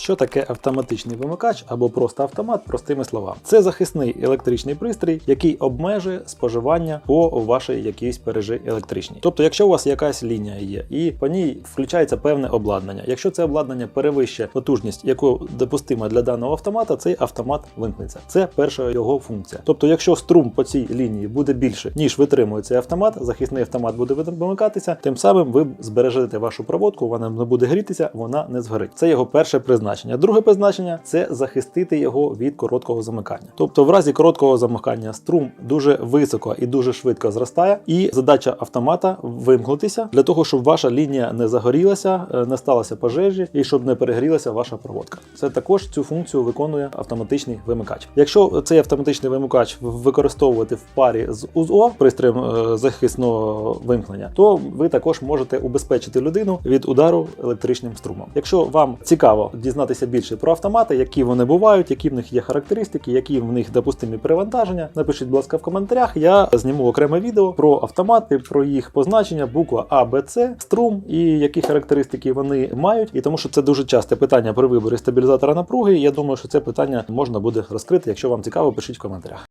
Що таке автоматичний вимикач або просто автомат, простими словами? Це захисний електричний пристрій, який обмежує споживання по вашій якійсь мережі електричній. Тобто, якщо у вас якась лінія є, і по ній включається певне обладнання. Якщо це обладнання перевищує потужність, яку допустима для даного автомата, цей автомат вимкнеться. Це перша його функція. Тобто, якщо струм по цій лінії буде більше, ніж витримує цей автомат, захисний автомат буде вимикатися, тим самим ви збережете вашу проводку, вона не буде грітися, вона не згорить. Це його перше призначення. Друге призначення це захистити його від короткого замикання. Тобто, в разі короткого замикання струм дуже високо і дуже швидко зростає, і задача автомата вимкнутися для того, щоб ваша лінія не загорілася, е, не сталося пожежі і щоб не перегрілася ваша проводка. Це також цю функцію виконує автоматичний вимикач. Якщо цей автоматичний вимикач використовувати в парі з УЗО пристроєм е, захисного вимкнення, то ви також можете убезпечити людину від удару електричним струмом. Якщо вам цікаво дізнатися більше про автомати, які вони бувають, які в них є характеристики, які в них допустимі перевантаження, напишіть, будь ласка, в коментарях. Я зніму окреме відео про автомати, про їх позначення, буква А, Б, С, струм і які характеристики вони мають. І тому що це дуже часте питання при виборі стабілізатора напруги. Я думаю, що це питання можна буде розкрити. Якщо вам цікаво, пишіть в коментарях.